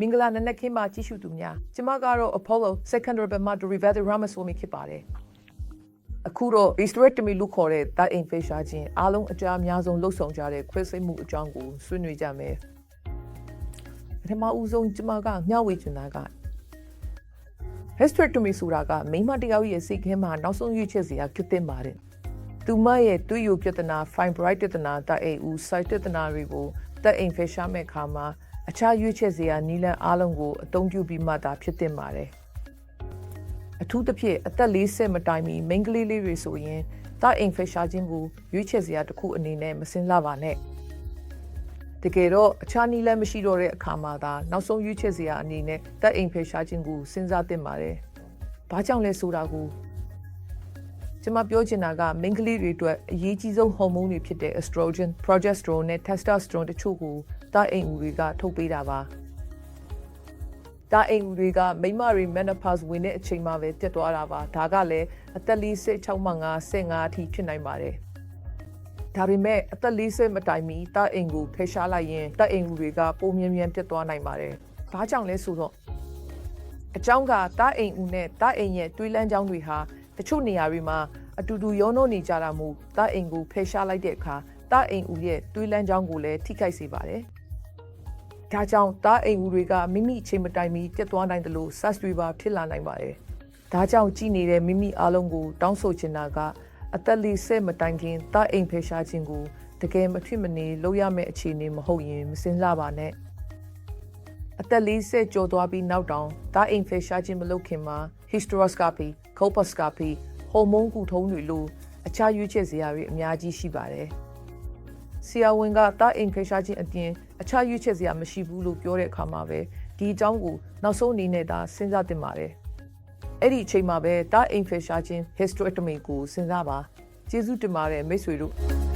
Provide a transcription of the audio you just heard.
မင်္ဂလာနံနက်ခင်းမှာကြည့်ရှုသူများကျမကတော့ Apollo Secondary မှာ Derivati Ramaswamy ဖြစ်ပါတယ်အခုတော့ hysterectomy လို့ခေါ်တဲ့တာအိမ်ဖေရှားခြင်းအားလုံးအကြအများဆုံးလှုပ်ဆောင်ကြတဲ့ခွဲစိတ်မှုအကြောင်းကိုဆွေးနွေးကြမယ်ပထမဦးဆုံးကျမကမျှဝေချင်တာက hysterectomy ဆိုတာကမိန်းမတစ်ယောက်ရဲ့စိတ်ထဲမှာနောက်ဆုံးရွေးချယ်စရာဖြစ်တဲ့ပါတယ်သူမရဲ့တွေးယိုပြဿနာ fibroid ပြဿနာတာအိမ်ဦး site ပြဿနာတွေကိုတက်အိမ်ဖေရှားမဲ့ခါမှာ အခြားရွေးချယ်စရာနီလန်အားလုံးကိုအသုံးပြုပြီးမှသာဖြစ်တင်ပါတယ်အထူးသဖြင့်အသက်40မတိုင်မီမိန်းကလေးလေးတွေဆိုရင်တာအိမ်ဖေရှားခြင်းကိုရွေးချယ်စရာတစ်ခုအနေနဲ့မစင်လာပါနဲ့တကယ်တော့အခြားနီလန်မရှိတော့တဲ့အခါမှာသာနောက်ဆုံးရွေးချယ်စရာအနေနဲ့တက်အိမ်ဖေရှားခြင်းကိုစဉ်းစားသင့်ပါတယ်။ဘာကြောင့်လဲဆိုတာကို ကျွန်မပြောချင်တာကမိန်းကလေးတွေအတွက်အရေးကြီးဆုံးဟော်မုန်းတွေဖြစ်တဲ့ estrogen, progesterone နဲ့ testosterone တချို့ကိုတာအိမ်ဦးတွေကထုတ်ပေးတာပါ။တာအိမ်ဦးတွေကမိန်းမတွေ menopause ဝင်တဲ့အချိန်မှာပဲတက်သွားတာပါ။ဒါကလည်းအသက်46မှ5 15အထိဖြစ်နိုင်ပါတယ်။ဒါပေမဲ့အသက်40မတိုင်မီတာအိမ်ကိုဖယ်ရှားလိုက်ရင်တာအိမ်ဦးတွေကပုံမြင်မြန်ပြတ်သွားနိုင်ပါတယ်။ဘာကြောင့်လဲဆိုတော့အကြောင်းကတာအိမ်ဦးနဲ့တာအိမ်ရဲ့တွေးလန်းကြောင်းတွေဟာ တချို့နေရာတွေမှာအတူတူရောနှောနေကြတာမို့တာအိမ်ကိုဖယ်ရှားလိုက်တဲ့အခါတာအိမ်ဦးရဲ့တွေးလန်းကြောင်းကိုလည်းထိခိုက်စေပါတယ်။ဒါကြောင့်တာအိမ်ဦးတွေကမိမိအချိန်မတိုင်မီပြတ်သွားနိုင်တယ်လို့ SAS တွေပါဖြစ်လာနိုင်ပါတယ်။ဒါကြောင့်ကြည်နေတဲ့မိမိအားလုံးကိုတောင်းဆိုချင်တာကအသက်40မတိုင်ခင်တာအိမ်ဖယ်ရှားခြင်းကိုတကယ်မဖြစ်မနေလုပ်ရမယ့်အခြေအနေမဟုတ်ရင်မစင်စားပါနဲ့။အသက်40ကျော်သွားပြီးနောက်တောင်တာအိမ်ဖယ်ရှားခြင်းမလုပ်ခင်မှာ hysteroscopy, colposcopy, ဟော်မုန်းကူထုံးတွေလိုအခြားရွေးချယ်စရာတွေအများကြီးရှိပါတယ်။ဆရာဝန်ကတာအိမ်ဖယ်ရှားခြင်းအပြင်အခြားရွေးချယ်စရာမရှိဘူးလို့ပြောတဲ့အခါမှာပဲဒီအကြောင်းကိုနောက်ဆုံးအနေနဲ့ဒါစဉ်းစားသင့်ပါတယ်။အဲ့ဒီအချိန်မှာပဲတာအိမ်ဖယ်ရှားခြင်း hysterectomy ကိုစဉ်းစားပါ။ကျေးဇူးတင်ပါတယ်မိတ်ဆွေတို့။